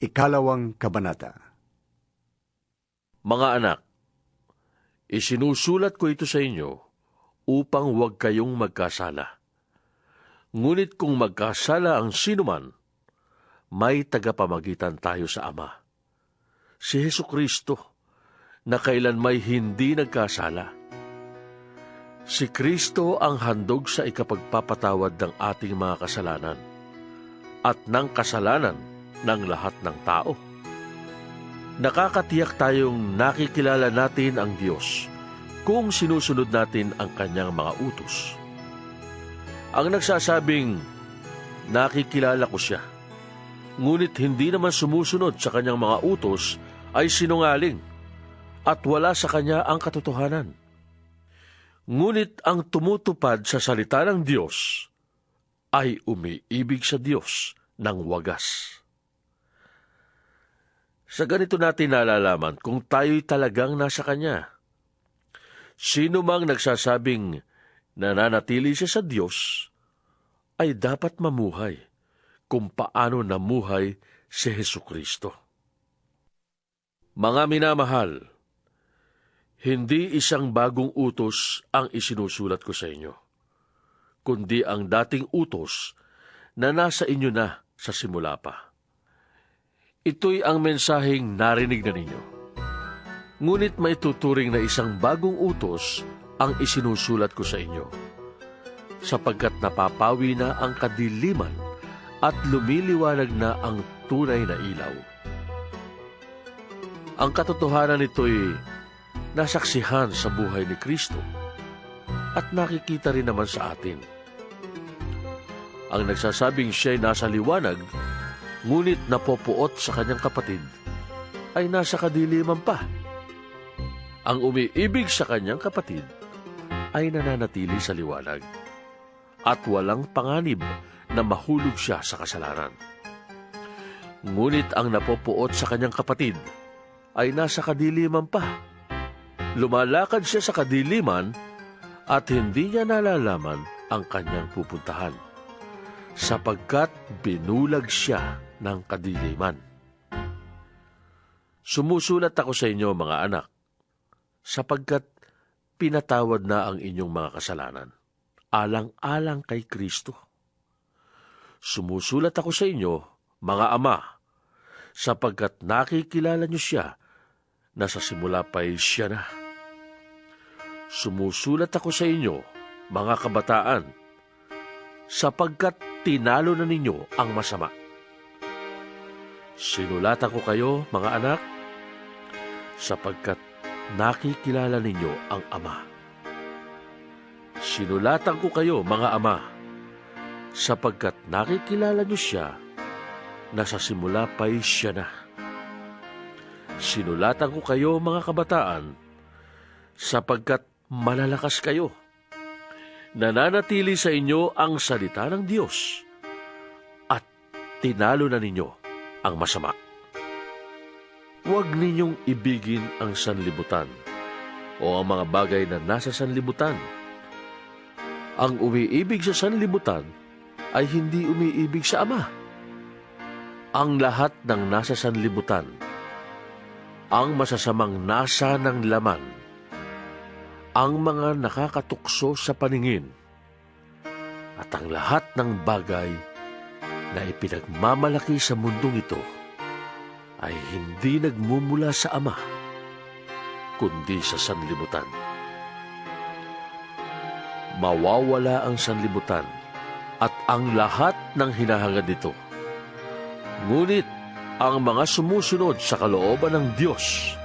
Ikalawang Kabanata Mga anak, isinusulat ko ito sa inyo upang huwag kayong magkasala. Ngunit kung magkasala ang sinuman, may tagapamagitan tayo sa Ama. Si Heso Kristo, na kailan may hindi nagkasala. Si Kristo ang handog sa ikapagpapatawad ng ating mga kasalanan at ng kasalanan ng lahat ng tao. Nakakatiyak tayong nakikilala natin ang Diyos kung sinusunod natin ang kanyang mga utos. Ang nagsasabing, nakikilala ko siya, ngunit hindi naman sumusunod sa kanyang mga utos ay sinungaling at wala sa kanya ang katotohanan. Ngunit ang tumutupad sa salita ng Diyos ay umiibig sa Diyos ng wagas. Sa ganito natin nalalaman kung tayo'y talagang nasa Kanya. Sino mang nagsasabing nananatili siya sa Diyos, ay dapat mamuhay kung paano namuhay si Heso Kristo. Mga minamahal, hindi isang bagong utos ang isinusulat ko sa inyo, kundi ang dating utos na nasa inyo na sa simula pa. Ito'y ang mensaheng narinig na ninyo. Ngunit may tuturing na isang bagong utos ang isinusulat ko sa inyo, sapagkat napapawi na ang kadiliman at lumiliwanag na ang tunay na ilaw. Ang katotohanan nito'y nasaksihan sa buhay ni Kristo at nakikita rin naman sa atin. Ang nagsasabing siya'y nasa liwanag ngunit napopuot sa kanyang kapatid, ay nasa kadiliman pa. Ang umiibig sa kanyang kapatid ay nananatili sa liwanag at walang panganib na mahulog siya sa kasalanan. Ngunit ang napopuot sa kanyang kapatid ay nasa kadiliman pa. Lumalakad siya sa kadiliman at hindi niya nalalaman ang kanyang pupuntahan sapagkat binulag siya ng kadiliman. Sumusulat ako sa inyo, mga anak, sapagkat pinatawad na ang inyong mga kasalanan, alang-alang kay Kristo. Sumusulat ako sa inyo, mga ama, sapagkat nakikilala niyo siya na sa simula pa'y siya na. Sumusulat ako sa inyo, mga kabataan, sapagkat tinalo na ninyo ang masama. Sinulatan ko kayo, mga anak, sapagkat nakikilala ninyo ang Ama. Sinulatan ko kayo, mga ama, sapagkat nakikilala niyo siya na sa simula pa'y siya na. Sinulatan ko kayo, mga kabataan, sapagkat malalakas kayo. Nananatili sa inyo ang salita ng Diyos at tinalo na ninyo ang masama. Huwag ninyong ibigin ang sanlibutan o ang mga bagay na nasa sanlibutan. Ang umiibig sa sanlibutan ay hindi umiibig sa Ama. Ang lahat ng nasa sanlibutan, ang masasamang nasa ng laman, ang mga nakakatukso sa paningin, at ang lahat ng bagay na ipinagmamalaki sa mundong ito ay hindi nagmumula sa Ama, kundi sa sanlibutan. Mawawala ang sanlibutan at ang lahat ng hinahangad nito. Ngunit ang mga sumusunod sa kalooban ng Diyos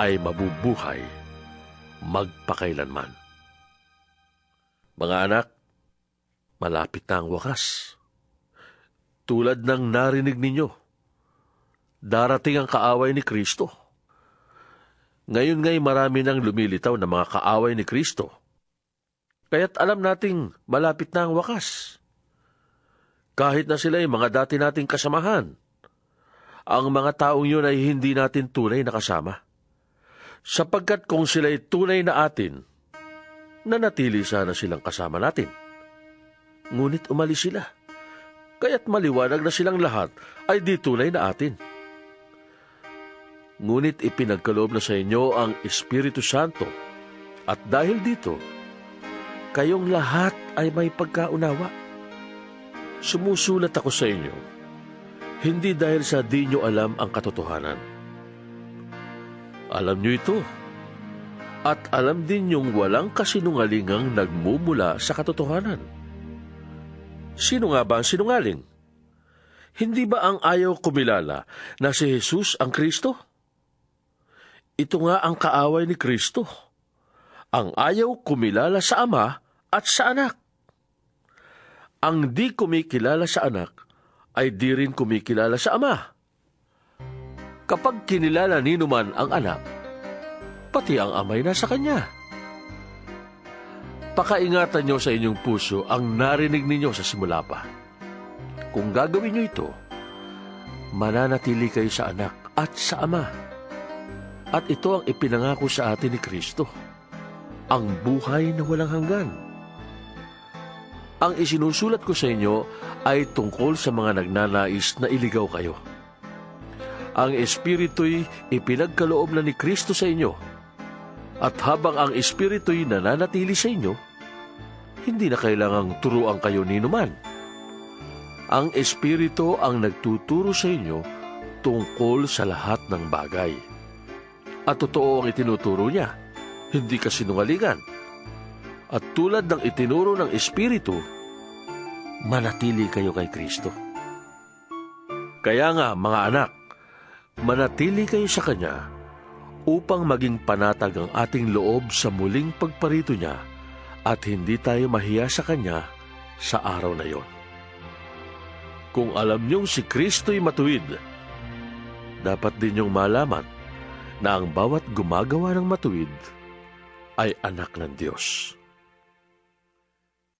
ay mabubuhay magpakailanman. Mga anak, malapit na ang wakas. Tulad ng narinig ninyo, darating ang kaaway ni Kristo. Ngayon ngay marami nang lumilitaw na mga kaaway ni Kristo. Kaya't alam nating malapit na ang wakas. Kahit na sila ay mga dati nating kasamahan, ang mga taong yun ay hindi natin tunay na kasama. Sapagkat kung sila ay tunay na atin, nanatili sana silang kasama natin. Ngunit umalis sila kaya't maliwanag na silang lahat ay di tunay na atin. Ngunit ipinagkaloob na sa inyo ang Espiritu Santo at dahil dito, kayong lahat ay may pagkaunawa. Sumusulat ako sa inyo, hindi dahil sa di nyo alam ang katotohanan. Alam nyo ito, at alam din yung walang kasinungalingang nagmumula sa katotohanan. Sino nga ba ang sinungaling? Hindi ba ang ayaw kumilala na si Jesus ang Kristo? Ito nga ang kaaway ni Kristo. Ang ayaw kumilala sa Ama at sa Anak. Ang di kumikilala sa Anak ay di rin kumikilala sa Ama. Kapag kinilala ni numan ang Anak, pati ang amay nasa kanya. Pakaingatan niyo sa inyong puso ang narinig ninyo sa simula pa. Kung gagawin niyo ito, mananatili kayo sa anak at sa ama. At ito ang ipinangako sa atin ni Kristo, ang buhay na walang hanggan. Ang isinusulat ko sa inyo ay tungkol sa mga nagnanais na iligaw kayo. Ang Espiritu'y ipinagkaloob na ni Kristo sa inyo at habang ang Espiritu'y nananatili sa inyo, hindi na kailangang turuan kayo ni numan. Ang Espiritu ang nagtuturo sa inyo tungkol sa lahat ng bagay. At totoo ang itinuturo niya, hindi kasinungalingan. At tulad ng itinuro ng Espiritu, manatili kayo kay Kristo. Kaya nga, mga anak, manatili kayo sa Kanya upang maging panatag ang ating loob sa muling pagparito niya at hindi tayo mahiya sa Kanya sa araw na yon. Kung alam niyong si Kristo'y matuwid, dapat din niyong malaman na ang bawat gumagawa ng matuwid ay anak ng Diyos.